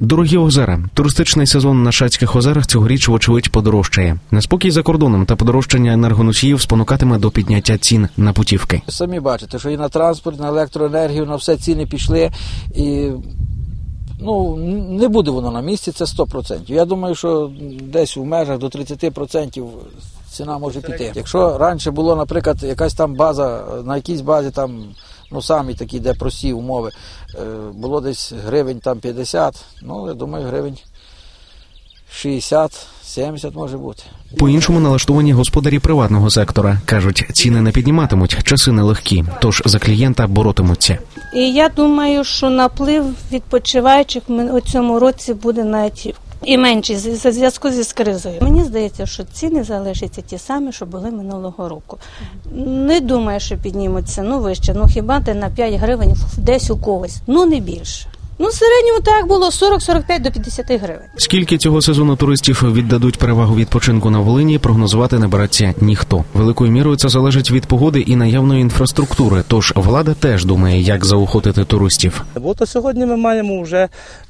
Дорогі озера. Туристичний сезон на Шацьких озерах цьогоріч, вочевидь, подорожчає. Неспокій за кордоном та подорожчання енергоносіїв спонукатиме до підняття цін на путівки. Самі бачите, що і на транспорт, на електроенергію, на все ціни пішли. І ну, не буде воно на місці, це 100%. Я думаю, що десь у межах до 30% ціна може піти. Якщо раніше було, наприклад, якась там база, на якійсь базі там, ну самі такі, де прості умови, е, було десь гривень там 50, ну я думаю, гривень 60, 70 може бути. По-іншому налаштовані господарі приватного сектора кажуть, ціни не підніматимуть, часи нелегкі, тож за клієнта боротимуться. І я думаю, що наплив відпочиваючих ми- у цьому році буде навіть і менші з- за зв'язку зі кризою. Мені здається, що ціни залишаться ті самі, що були минулого року. Не думаю, що піднімуться ну вище. Ну хіба ти на 5 гривень десь у когось, ну не більше. Ну, в середньому так було 40-45 до 50 гривень. Скільки цього сезону туристів віддадуть перевагу відпочинку на Волині, прогнозувати не береться ніхто. Великою мірою це залежить від погоди і наявної інфраструктури. Тож влада теж думає, як заохотити туристів. Бо то сьогодні ми маємо вже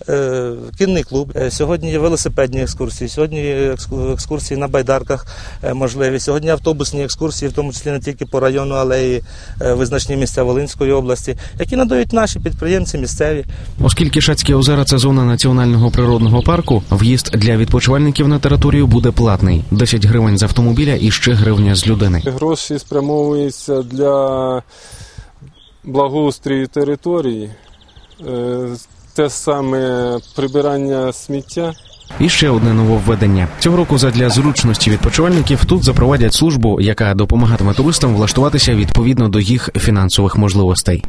е, кінний клуб. Е, Сьогодні є велосипедні екскурсії, сьогодні екскурсії на байдарках е, можливі. Сьогодні автобусні екскурсії, в тому числі не тільки по району, але й е, визначні місця Волинської області, які надають наші підприємці місцеві. Оскільки Шацькі озера це зона національного природного парку, в'їзд для відпочивальників на територію буде платний: 10 гривень з автомобіля і ще гривня з людини. Гроші спрямовуються для благоустрою території, е, те саме прибирання сміття. І ще одне нововведення цього року. Задля зручності відпочивальників тут запровадять службу, яка допомагатиме туристам влаштуватися відповідно до їх фінансових можливостей.